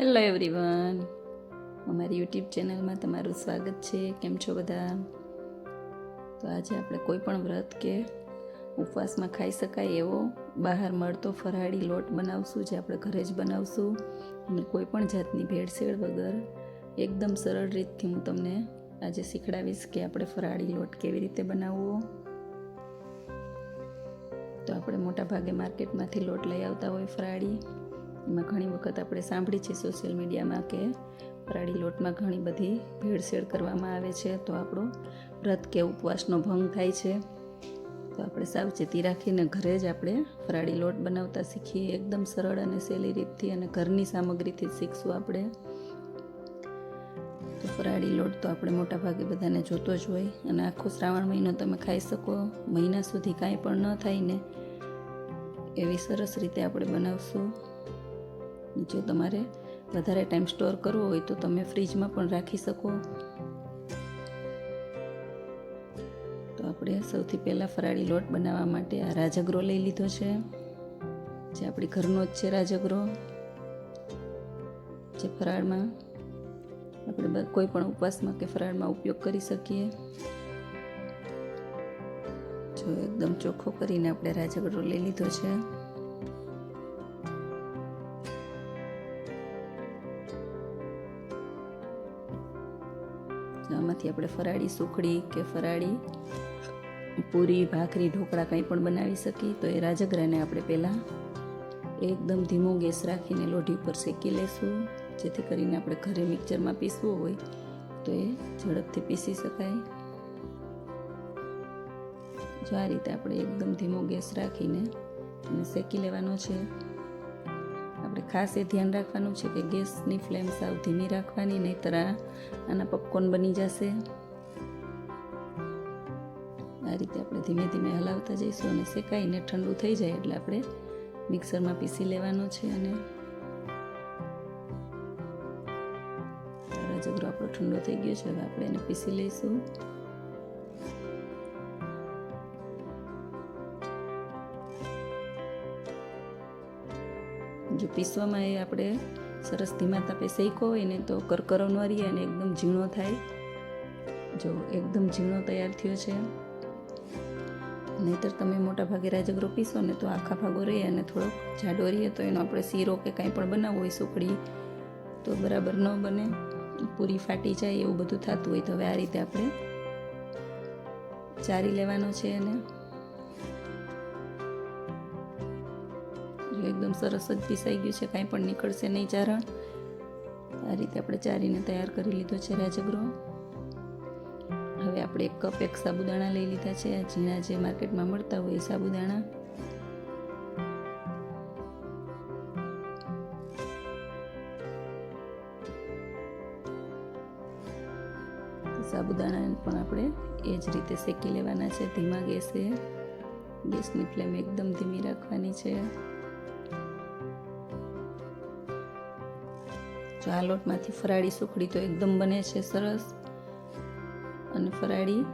Hello everyone અમારી YouTube ચેનલમાં તમારું સ્વાગત છે. કેમ છો બધા? તો આજે આપણે કોઈ પણ વ્રત કે ઉપવાસમાં ખાઈ શકાય એવો બહાર મળતો ફરાળી લોટ બનાવશું જે આપણે ઘરે જ બનાવશું. અને કોઈ પણ જાતની ભેળસેળ વગર એકદમ સરળ રીતથી હું તમને આજે શીખડાવીશ કે આપણે ફરાળી લોટ કેવી રીતે બનાવવો. તો આપણે મોટા ભાગે માર્કેટમાંથી લોટ લઈ આવતા હોય ફરાળી. એમાં ઘણી વખત આપણે સાંભળી છે સોશિયલ મીડિયામાં કે પરાળી લોટમાં ઘણી બધી ભેળસેળ કરવામાં આવે છે, તો આપણો વ્રત કે ઉપવાસનો ભંગ થાય છે. તો આપણે સાવચેતી રાખીને ઘરે જ આપણે ફરાળી લોટ બનાવતા શીખીએ, એકદમ સરળ અને સહેલી રીતથી અને ઘરની સામગ્રીથી શીખશું આપણે. તો ફરાળી લોટ તો આપણે મોટા ભાગે બધાને જોતો જ હોય અને આખો શ્રાવણ મહિનો તમે ખાઈ શકો, મહિના સુધી કાંઈ પણ ન થાય ને, એવી સરસ રીતે આપણે બનાવશું. જો તમારે વધારે ટાઈમ સ્ટોર કરવો હોય તો તમે ફ્રીજમાં પણ રાખી શકો. તો આપણે સૌથી પહેલાં ફરાળી લોટ બનાવવા માટે આ રાજગરો લઈ લીધો છે. જે આપણી ઘરનો જ છે રાજગરો. જે ફરાળમાં આપણે કોઈ પણ ઉપવાસમાં કે ફરાળમાં ઉપયોગ કરી શકીએ. જો એકદમ ચોખ્ખો કરીને આપણે રાજગરો લઈ લીધો છે. આમાંથી આપણે ફરાળી સુખડી કે ફરાળી પૂરી, ભાખરી, ઢોકળા કંઈ પણ બનાવી શકીએ. તો એ રાજગરાને આપણે પહેલાં એકદમ ધીમો ગેસ રાખીને લોઢી ઉપર શેકી લઈશું જેથી કરીને આપણે ઘરે મિક્સરમાં પીસવું હોય તો એ ઝડપથી પીસી શકાય. જો આ રીતે આપણે એકદમ ધીમો ગેસ રાખીને શેકી લેવાનો છે. ખાસ એ ધ્યાન રાખવાનું છે કે ગેસની ફ્લેમ સાવ ધીમી રાખવાની, નહીંતર તરા આના પપકોર્ન બની જશે. આ રીતે આપણે ધીમે ધીમે હલાવતા જઈશું અને શેકાઈને ઠંડુ થઈ જાય એટલે આપણે મિક્સરમાં પીસી લેવાનો છે અને આપણો ઠંડો થઈ ગયો છે, હવે આપણે એને પીસી લઈશું. જો પીસવામાં એ આપણે સરસ ધીમા તાપે શેકો હોય ને તો કરકરો ન રહીએ અને એકદમ ઝીણો થાય. જો એકદમ ઝીણો તૈયાર થયો છે. નહીતર તમે મોટા ભાગે રાજગરો પીસો ને તો આખા ભાગો રહે અને થોડોક જાડો રહીએ તો એનો આપણે શીરો કે કાંઈ પણ બનાવવો હોય સુખડી, તો બરાબર ન બને. પૂરી ફાટી જાય એવું બધું થતું હોય તો હવે આ રીતે આપણે ચારી લેવાનો છે અને જો એકદમ સરસ જ પીસાઈ ગયું છે, કાંઈ પણ નીકળશે નહીં ચારણ. આ રીતે આપણે ચારીને તૈયાર કરી લીધો છે રાજગરો હવે આપણે એક કપ એક સાબુદાણા લઈ લીધા છે ઝીણા જે માર્કેટમાં મળતા હોય એ સાબુદાણા. સાબુદાણાને પણ આપણે એ જ રીતે શેકી લેવાના છે, ધીમા ગેસે. ગેસની ફ્લેમ એકદમ ધીમી રાખવાની છે. જો આ લોટમાંથી ફરાળી સુખડી તો એકદમ બને છે સરસ. અને ફરાળી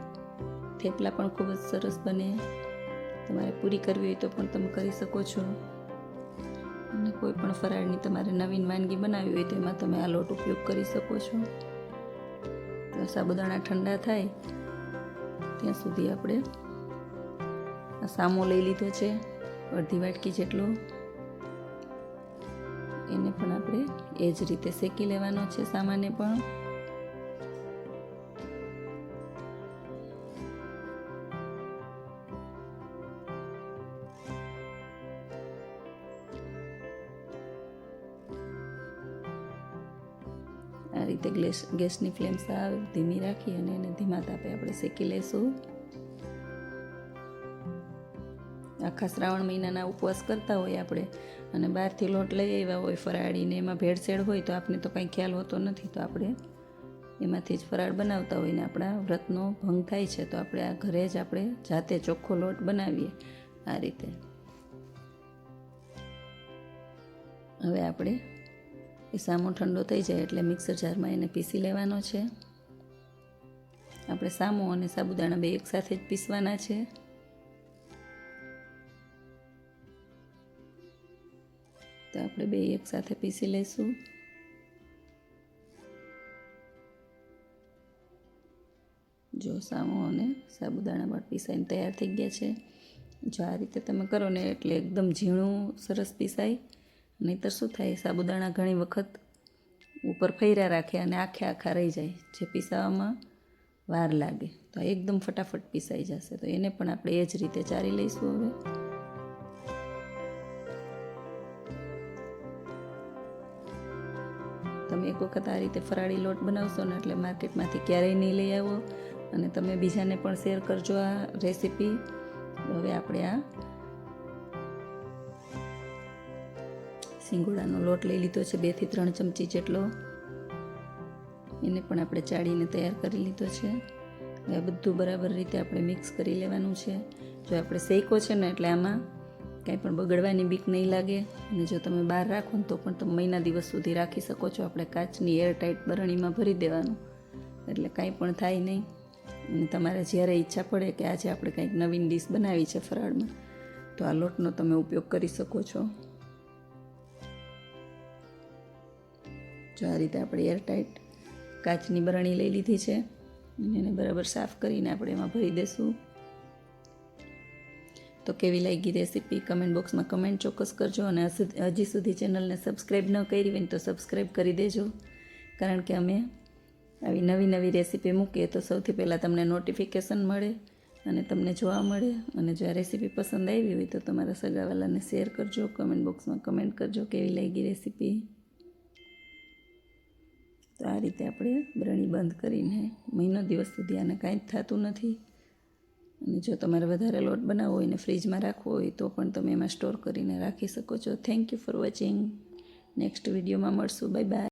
થેપલા પણ ખૂબ જ સરસ બને. તમારે પૂરી કરવી હોય તો પણ તમે કરી શકો છો. અને કોઈ પણ ફરાળની તમારે નવીન વાનગી બનાવવી હોય તો એમાં તમે આ લોટ ઉપયોગ કરી શકો છો. તો સાબુદાણા ઠંડા થાય. ત્યાં સુધી આપણે આ સામો લઈ લીધો છે. અડધી વાટકી જેટલો. એને પણ આપણે એ જ રીતે શેકી લેવાનો છે સામાન્ય પણ. આ રીતે ગેસ ગેસની ફ્લેમ સાવ ધીમી રાખી અને એને ધીમા તાપે આપણે શેકી લઈશું આખા શ્રાવણ મહિનાના ઉપવાસ કરતા હોય આપણે. અને બહારથી લોટ લઈ આવ્યા હોય ફરાળીને, એમાં ભેળસેળ હોય તો આપણે તો કંઈ ખ્યાલ હોતો નથી તો આપણે એમાંથી જ ફરાળ બનાવતા હોય ને આપણા વ્રતનો ભંગ થાય છે તો આપણે આ ઘરે જ આપણે જાતે ચોખ્ખો લોટ બનાવીએ આ રીતે. હવે આપણે એ સામો ઠંડો થઈ જાય એટલે મિક્સર જારમાં એને પીસી લેવાનો છે. આપણે સામો અને સાબુદાણા બે એકસાથે જ પીસવાના છે. તો આપણે બે એક સાથે પીસી લઈશું. જો સામો અને સાબુદાણા પણ પીસાઈને તૈયાર થઈ ગયા છે. જો આ રીતે તમે કરો ને એટલે એકદમ ઝીણું, સરસ પીસાય. નહીંતર શું થાય, સાબુદાણા ઘણી વખત ઉપર ફૈરા રાખે અને આખે આખા રહી જાય, જે પીસાવામાં વાર લાગે. તો એકદમ ફટાફટ પીસાઈ જશે. તો એને પણ આપણે એ જ રીતે ચારી લઈશું હવે. તમે એક વખત આ રીતે ફરાળી લોટ બનાવશો ને એટલે માર્કેટમાંથી ક્યારેય નહીં લઈ આવો. અને તમે બીજાને પણ શેર કરજો આ રેસીપી. હવે આપણે આ સિંગોડાનો લોટ લઈ લીધો છે બેથી ત્રણ ચમચી જેટલો. એને પણ આપણે ચાળીને તૈયાર કરી લીધો છે. હવે બધું બરાબર રીતે આપણે મિક્સ કરી લેવાનું છે. જો આપણે શેકો છે ને એટલે આમાં કાંઈ પણ બગડવાની બીક નહીં લાગે. અને જો તમે બહાર રાખો ને તો પણ તમે મહિના દિવસ સુધી રાખી શકો છો. આપણે કાચની એરટાઇટ બરણીમાં ભરી દેવાનું. એટલે કાંઈ પણ થાય નહીં. અને તમારે જ્યારે ઈચ્છા પડે કે આજે આપણે કંઈક નવીન ડીશ બનાવી છે ફરાળમાં, તો આ લોટનો તમે ઉપયોગ કરી શકો છો. જો આ રીતે આપણે એરટાઇટ કાચની બરણી લઈ લીધી છે. અને એને બરાબર સાફ કરીને આપણે એમાં ભરી દઈશું તો કેવી લાગી રેસીપી કમેન્ટ બોક્સમાં કમેન્ટ ચોક્કસ કરજો અને હજી સુધી ચેનલને સબસ્ક્રાઈબ ન કરી હોય તો સબસ્ક્રાઈબ કરી દેજો. કારણ કે અમે આવી નવી નવી રેસીપી મૂકીએ તો સૌથી પહેલાં તમને નોટિફિકેશન મળે અને તમને જોવા મળે. અને જો આ રેસીપી પસંદ આવી હોય તો તમારા સગાવાલાને શેર કરજો કમેન્ટ બોક્સમાં કમેન્ટ કરજો કેવી લાગી રેસીપી. તો આ રીતે આપણે બ્રણી બંધ કરીને મહિનો દિવસ સુધી આને કાંઈ જ થતું નથી. અને જો તમારે વધારે લોટ બનાવવો હોય ને ફ્રીજમાં રાખવો હોય તો પણ તમે એમાં સ્ટોર કરીને રાખી શકો છો. Thank you for watching next વિડીયોમાં મળશું. Bye bye